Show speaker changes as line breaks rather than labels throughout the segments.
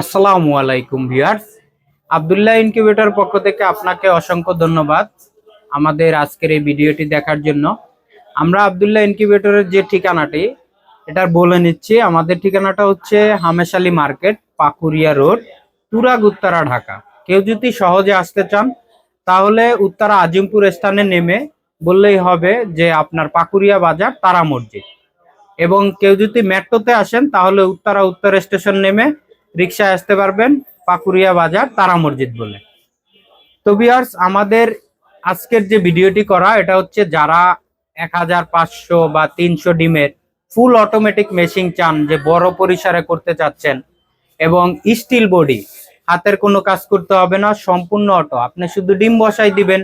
আসসালামু আলাইকুম viewers. Abdullah incubator পক্ষ থেকে আপনাকে অসংখ্য ধন্যবাদ আমাদের আজকের এই ভিডিওটি দেখার জন্য। আমরা আবদুল্লাহ ইনকিউবেটরের যে ঠিকানাটি এটা বলে নিচ্ছি, আমাদের ঠিকানাটা হচ্ছে হামেশালি মার্কেট, পাকুরিয়া রোড, তুরাগ, উত্তরা, ঢাকা। কেউ যদি সহজে আসতে চান, তাহলে উত্তরা আজিমপুর স্থানে নেমে বললেই হবে যে আপনার পাকুরিয়া বাজার, তারা মসজিদ। এবং কেউ যদি মেট্রোতে আসেন, তাহলে উত্তরা উত্তর স্টেশন নেমে রিক্সায় আসতে পারবেন পাকুরিয়া বাজার তারা মসজিদ বলে। তো বিয়ার্স আমাদের আজকের যে ভিডিওটি করা, এটা হচ্ছে যারা এক হাজার পাঁচশো বা তিনশো ডিমের ফুল অটোমেটিক মেশিন চান যে বড় পরিসরে করতে চাচ্ছেন এবং স্টিল বডি হাতের কোনো কাজ করতে হবে না, সম্পূর্ণ অটো আপনি শুধু ডিম বসাই দিবেন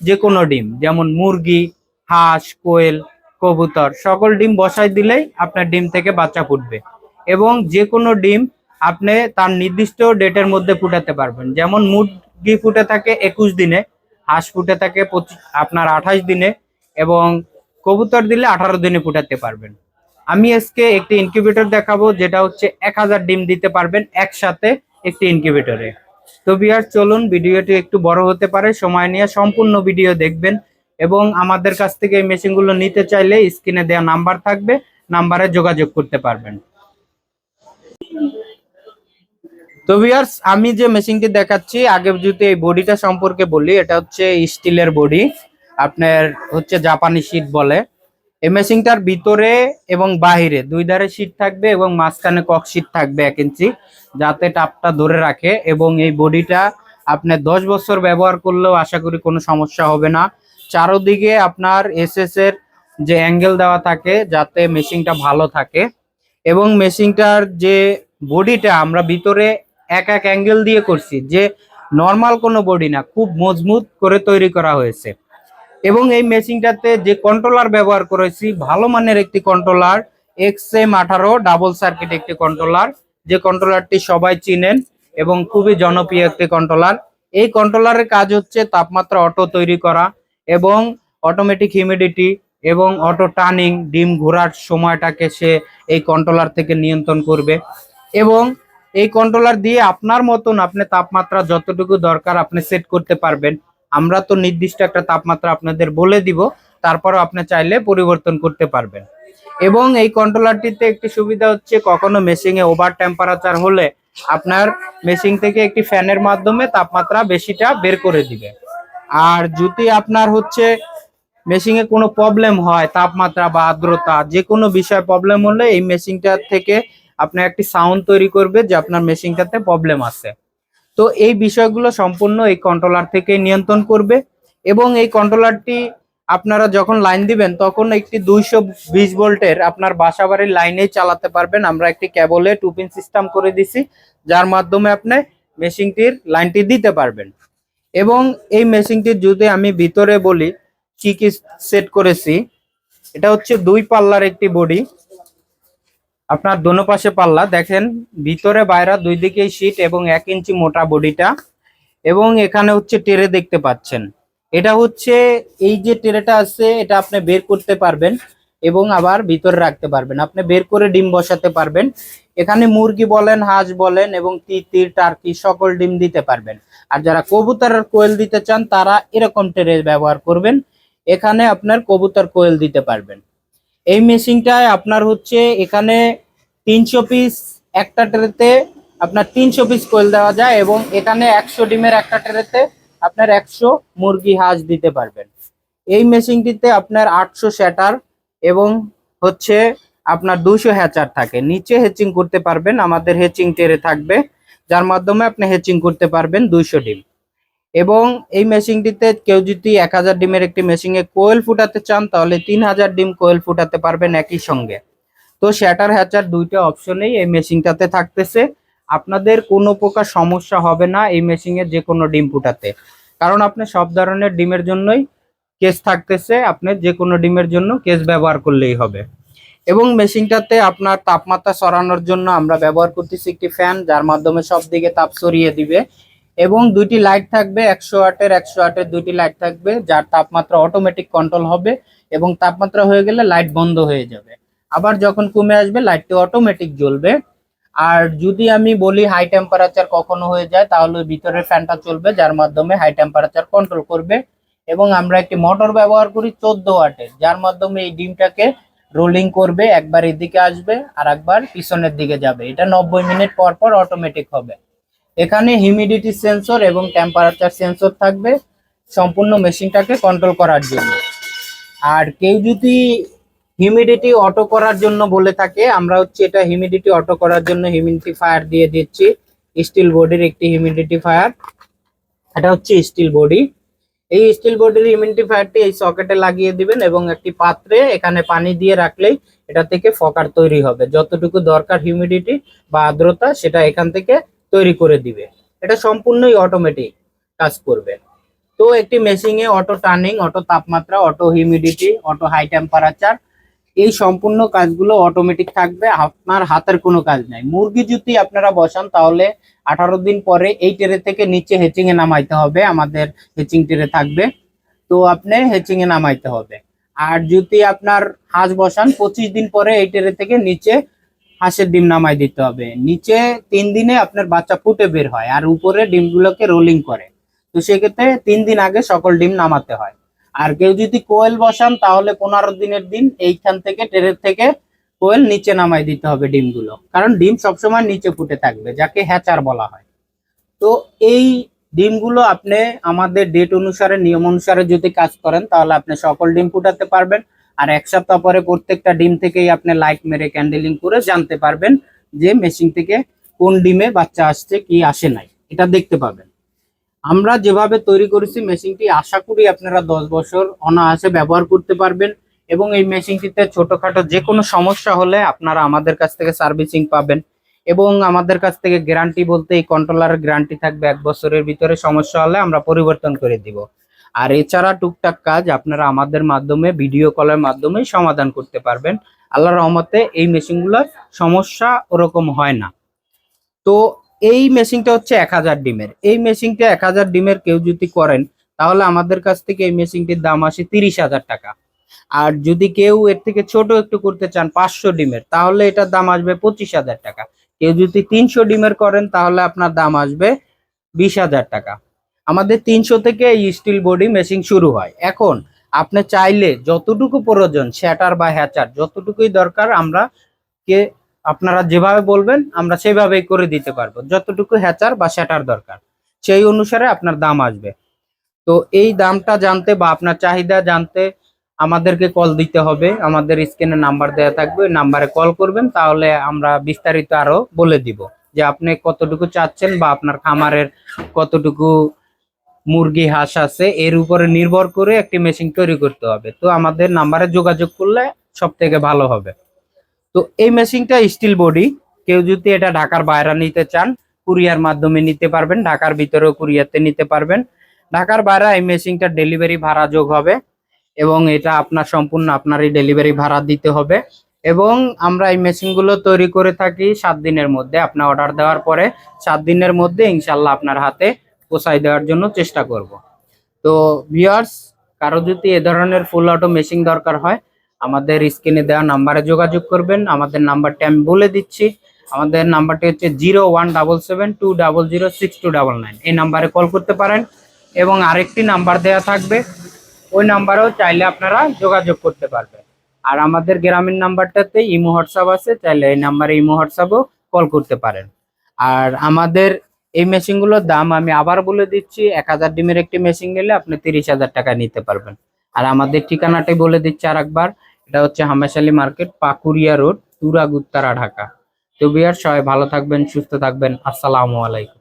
যে কোনো ডিম, যেমন মুরগি, হাঁস, কোয়েল, কবুতর, সকল ডিম বসাই দিলেই আপনার ডিম থেকে বাচ্চা ফুটবে। এবং যে কোনো ডিম আপনি তার নির্দিষ্ট ডেটের মধ্যে ফুটাতে পারবেন। যেমন মুরগি ফুটে থাকে একুশ দিনে, হাঁস ফুটে থাকে আপনার আঠাশ দিনে এবং কবুতর দিলে আঠারো দিনে ফুটাতে পারবেন। আমি আজকে একটি ইনকিউবেটর দেখাবো, যেটা হচ্ছে এক হাজার ডিম দিতে পারবেন একসাথে একটি ইনকিউবেটরে তো বিয়ার চলুন, ভিডিওটি একটু বড় হতে পারে, সময় নিয়ে সম্পূর্ণ ভিডিও দেখবেন এবং আমাদের কাছ থেকে এই মেশিনগুলো নিতে চাইলে স্ক্রিনে দেওয়া নাম্বার থাকবে, নাম্বারে যোগাযোগ করতে পারবেন। তো ভিউয়ার্স আমি যে মেশিনটি দেখাচ্ছি, আগে যদি এই বডিটা সম্পর্কে বলি, এটা হচ্ছে স্টিলের বডি আপনার হচ্ছে জাপানি শীট বলে। এই মেশিনটার ভিতরে এবং বাহিরে দুই ধারে শীট থাকবে এবং মাঝখানে কক শীট থাকবে এক ইঞ্চি যাতে টাপটা ধরে রাখে এবং এই বডিটা আপনি দশ বছর ব্যবহার করলেও আশা করি কোনো সমস্যা হবে না। চারোদিকে আপনার এসএস এর যে অ্যাঙ্গেল দেওয়া থাকে, যাতে মেশিনটা ভালো থাকে। এবং মেশিনটার যে বডিটা আমরা ভিতরে এক এক অ্যাঙ্গেল দিয়ে করছি, যে নর্মাল কোনো বডি না, খুব মজবুত করে তৈরি করা হয়েছে। এবং এই মেশিনটাতে যে কন্ট্রোলার ব্যবহার করেছি, ভালো মানের একটি কন্ট্রোলার এক্স এম আঠারো ডাবল সার্কিট একটি কন্ট্রোলার যে কন্ট্রোলারটি সবাই চিনেন এবং খুবই জনপ্রিয় একটি কন্ট্রোলার এই কন্ট্রোলারের কাজ হচ্ছে তাপমাত্রা অটো তৈরি করা এবং অটোমেটিক হিউমিডিটি এবং অটো টার্নিং ডিম ঘোরার সময়টাকে সে এই কন্ট্রোলার থেকে নিয়ন্ত্রণ করবে। এবং এই কন্ট্রোলার দিয়ে আপনার মতন আপনি তাপমাত্রা যতটুকু দরকার আপনি সেট করতে পারবেন। আমরা তো নির্দিষ্ট একটা তাপমাত্রা আপনাদের বলে দিব, তারপরও আপনি চাইলে পরিবর্তন করতে পারবেন। এবং এই কন্ট্রোলারটিতে একটি সুবিধা হচ্ছে কখনো মেশিনে ওভার টেম্পারেচার হলে আপনার মেশিন থেকে একটি ফ্যানের মাধ্যমে তাপমাত্রা বেশিটা বের করে দিবে। আর যদি আপনার হচ্ছে মেশিনে কোনো প্রবলেম হয়, তাপমাত্রা বা আর্দ্রতা যে কোনো বিষয় প্রবলেম হলে এই মেশিনটা থেকে আপনার একটি সাউন্ড তৈরি করবে যে আপনার মেশিনটাতে প্রবলেম আছে। তো এই বিষয়গুলো সম্পূর্ণ এই কন্ট্রোলার থেকে নিয়ন্ত্রণ করবে এবং এই কন্ট্রোলারটি আপনারা যখন লাইন দিবেন, তখন একটি দুইশো বিশ ভোল্টের আপনার বাসা বাড়ির লাইনেই চালাতে পারবেন। আমরা একটি কেবলে টুপিন সিস্টেম করে দিছি, যার মাধ্যমে আপনি মেশিনটির লাইনটি দিতে পারবেন। এবং এই মেশিনটির যদি আমি ভিতরে বলি, কি কি সেট করেছি, এটা হচ্ছে দুই পাল্লার একটি বডি আপনার দোনো পাশে পাল্লা, দেখেন, ভিতরে বাইরা দুই দিকেই শীট এবং এক ইঞ্চি মোটা বডিটা, এবং এখানে হচ্ছে টেরে দেখতে পাচ্ছেন। এটা হচ্ছে, এই যে টেরেটা আছে, এটা আপনি বের করতে পারবেন এবং আবার ভিতরে রাখতে পারবেন। আপনি বের করে ডিম বসাতে পারবেন। এখানে মুরগি বলেন, হাঁস বলেন এবং তিতির টার্কি, সকল ডিম দিতে পারবেন। আর যারা কবুতর কোয়েল দিতে চান, তারা এরকম টেরে ব্যবহার করবেন। এখানে আপনার কবুতর, কোয়েল দিতে পারবেন। এই মেশিনটায় আপনার হচ্ছে এখানে তিনশো পিস একটা ট্রেতে আপনার তিনশো পিস কোয়েল দেওয়া যায় এবং এখানে একশো ডিমের একটা ট্রেতে আপনার একশো মুরগি হাঁস দিতে পারবেন। এই মেশিনটিতে আপনার আটশো শ্যাটার এবং হচ্ছে আপনার দুশো হ্যাচার থাকে। নিচে হেচিং করতে পারবেন, আমাদের হেচিং টেরে থাকবে। যার মাধ্যমে আপনি হেচিং করতে পারবেন দুইশো ডিম। এবং এই মেশিনটিতে কেউ যদি এক হাজার ডিমের একটি মেশিনে কোয়েল ফুটাতে চান, তাহলে তিন হাজার ডিম কোয়েল ফুটাতে পারবেন একই সঙ্গে। তো শ্যাটার হ্যাচার দুইটা অপশনেই এই মেশিনটাতে থাকতেছে। আপনাদের কোনো প্রকার সমস্যা হবে না এই মেশিনে যে কোনো ডিম ফুটাতে। কারণ আপনি সব ধরনের ডিমের জন্যই কেস থাকতেছে, আপনি যে কোনো ডিমের জন্য কেস ব্যবহার করলেই হবে। এবং মেশিনটাতে আপনার তাপমাত্রা সরানোর জন্য আমরা ব্যবহার করতেছি একটি ফ্যান, যার মাধ্যমে সব দিকে তাপ সরিয়ে দিবে। এবং দুইটি লাইট থাকবে, একশো আটের একশো আটের দুইটি লাইট থাকবে, যার তাপমাত্রা অটোমেটিক কন্ট্রোল হবে এবং তাপমাত্রা হয়ে গেলে লাইট বন্ধ হয়ে যাবে। আবার যখন কমে আসবে, লাইটটি অটোমেটিক জ্বলবে। আর যদি আমি বলি হাই টেম্পারেচার কখনো হয়ে যায়, তাহলে ভিতরের ফ্যানটা চলবে, যার মাধ্যমে হাই টেম্পারেচার কন্ট্রোল করবে। এবং আমরা একটি মোটর ব্যবহার করি চোদ্দ ওয়াটের, যার মাধ্যমে এই ডিমটাকে রোলিং করবে, একবার এদিকে আসবে আর একবার পিছনের দিকে যাবে। এটা নব্বই মিনিট পর পর অটোমেটিক হবে। এখানে হিউমিডিটি সেন্সর এবং টেম্পারেচার সেন্সর থাকবে সম্পূর্ণ মেশিনটাকে কন্ট্রোল করার জন্য। আর কেউ যদি হিউমিডিটি অটো করার জন্য বলে থাকে, আমরা হচ্ছে এটা হিউমিডিটি অটো করার জন্য হিউমিডিটি ফায়ার দিয়ে দিচ্ছি। স্টিল বডির একটি হিউমিডিটি ফায়ার এটা হচ্ছে স্টিল বডি এই স্টিল বডির হিউমিডিটি ফায়ারটি এই সকেটে লাগিয়ে দিবেন এবং একটি পাত্রে এখানে পানি দিয়ে রাখলেই এটা থেকে ফকার তৈরি হবে। যতটুকু দরকার হিউমিডিটি বা আর্দ্রতা, সেটা এখান থেকে তৈরি করে দিবে। এটা সম্পূর্ণই অটোমেটিক কাজ করবে। তো একটি মেশিনে অটো টার্নিং অটো তাপমাত্রা auto humidity auto high temperature এই সম্পূর্ণ কাজগুলো অটোমেটিক থাকবে। আপনার হাতের কোনো কাজ নাই। মুরগি যদি আপনারা বসান, তাহলে আঠারো দিন পরে এই টেরে থেকে নিচে হেচিং এ নামাইতে হবে। আমাদের হেচিং টেরে থাকবে। তো আপনি হেচিং এ নামাইতে হবে। আর যদি আপনার হাঁস বসান, পঁচিশ দিন পরে এই টেরে থেকে নিচে হাঁসের ডিম নামাই দিতে হবে। নিচে তিন দিনে আপনার বাচ্চা ফুটে বের হয় আর উপরে ডিমগুলোকে রোলিং করে। তো সেক্ষেত্রে তিন দিন আগে সকল ডিম নামাতে হয়। আর কেউ যদি কোয়েল বসান, তাহলে পনেরো দিনের দিন এইখান থেকে টেরের থেকে কোয়েল নিচে নামাই দিতে হবে ডিমগুলো। কারণ ডিম সবসময় নিচে ফুটে থাকবে, যাকে হ্যাচার বলা হয়। তো এই ডিমগুলো আপনি আমাদের ডেট অনুসারে, নিয়ম অনুসারে যদি কাজ করেন, তাহলে আপনি সকল ডিম ফুটাতে পারবেন। আর এক সপ্তাহ পরে প্রত্যেকটা ডিম থেকেই আপনি লাইট মেরে ক্যান্ডেলিং করে জানতে পারবেন যে মেশিন থেকে কোন ডিমে বাচ্চা আসছে, কি আসে নাই। এটা দেখতে পাবেন। আমরা যেভাবে তৈরি করেছি মেশিনটি আশা করি আপনারা দশ বছর অনায়াসে ব্যবহার করতে পারবেন এবং এই মেশিনটিতে ছোটখাটো যে কোনো সমস্যা হলে আপনারা আমাদের কাছ থেকে সার্ভিসিং পাবেন এবং আমাদের কাছ থেকে গ্যারান্টি বলতে এই কন্ট্রোলারের গ্যারান্টি থাকবে। এক বছরের ভিতরে সমস্যা হলে আমরা পরিবর্তন করে দিব। আর এছাড়া টুকটাক কাজ আপনারা আমাদের মাধ্যমে ভিডিও কলের মাধ্যমে সমাধান করতে পারবেন। আল্লাহ রহমতে এই মেশিনগুলোর সমস্যা ওরকম হয় না। তো এই মেশিনটা হচ্ছে এক হাজার ডিমের। এই মেশিনটা এক হাজার ডিমের কেউ যদি করেন, তাহলে আমাদের কাছ থেকে এই মেশিনটির দাম আসে তিরিশ হাজার টাকা। আর যদি কেউ এর থেকে ছোট একটু করতে চান পাঁচশো ডিমের, তাহলে এটার দাম আসবে পঁচিশ হাজার টাকা। কেউ যদি তিনশো ডিমের করেন, তাহলে আপনার দাম আসবে বিশ হাজার টাকা। আমাদের তিনশো থেকে স্টিল বডি মেশিন শুরু হয়। এখন আপনি চাইলে যতটুকু প্রয়োজন শ্যাটার বা হ্যাচার যতটুকুই দরকার আমরা কে আপনারা যেভাবে বলবেন, আমরা সেভাবেই করে দিতে পারব। যতটুকু হ্যাচার বা শ্যাটার দরকার, সেই অনুসারে আপনার দাম আসবে। তো এই দামটা জানতে বা আপনার চাহিদা জানতে আমাদেরকে কল দিতে হবে। আমাদের স্ক্রিনে নাম্বার দেওয়া থাকবে নাম্বারে কল করবেন, তাহলে আমরা বিস্তারিত আরও বলে দিব যে আপনি কতটুকু চাচ্ছেন বা আপনার খামারের কতটুকু মুরগি, হাঁস আছে, এর উপরে নির্ভর করে একটি মেশিন তৈরি করতে হবে। তো আমাদের নাম্বারে যোগাযোগ করলে সব থেকে ভালো হবে। তো এই মেশিনটা স্টিল বডি কেউ যদি এটা ঢাকার বাইরে নিতে চান কুরিয়ার মাধ্যমে নিতে পারবেন, ঢাকার ভিতরেও কুরিয়ারতে নিতে পারবেন। ঢাকার বাইরে এই মেশিনটা ডেলিভারি ভাড়া যোগ হবে এবং এটা আপনার সম্পূর্ণ আপনারই ডেলিভারি ভাড়া দিতে হবে। এবং আমরা এই মেশিনগুলো তৈরি করে থাকি সাত দিনের মধ্যে। আপনার অর্ডার দেওয়ার পরে সাত দিনের মধ্যে ইনশাল্লাহ আপনার হাতে পৌঁছাই দেওয়ার জন্য চেষ্টা করব। তো ভিউয়ার্স কারও যদি এ ধরনের ফুল অটো মেশিন দরকার হয়, আমাদের স্ক্রিনে দেওয়া নাম্বারে যোগাযোগ করবেন। আমাদের নাম্বারটি আমি বলে দিচ্ছি। আমাদের নাম্বারটি হচ্ছে zero one double seven two double zero six two double nine. এই নাম্বারে কল করতে পারেন এবং আরেকটি নাম্বার দেওয়া থাকবে। ওই নাম্বারেও চাইলে আপনারা যোগাযোগ করতে পারবেন। আর আমাদের গ্রামীণ নাম্বারটাতে ইমো হোয়াটসঅ্যাপ আছে, চাইলে এই নাম্বারে ইমো হোয়াটসঅ্যাপও কল করতে পারেন। আর আমাদের এই মেশিনগুলোর দাম আমি আবার বলে দিচ্ছি, এক হাজার ডিমের একটি মেশিন নিলে আপনি তিরিশ হাজার টাকা নিতে পারবেন। আর আমাদের ঠিকানাটাই বলে দিচ্ছি আর একবার এটা হচ্ছে হামেশালি মার্কেট পাকুরিয়া রোড, তুরাগুত্তারা, ঢাকা। তো বিয়ার সবাই ভালো থাকবেন, সুস্থ থাকবেন, আসসালামু আলাইকুম।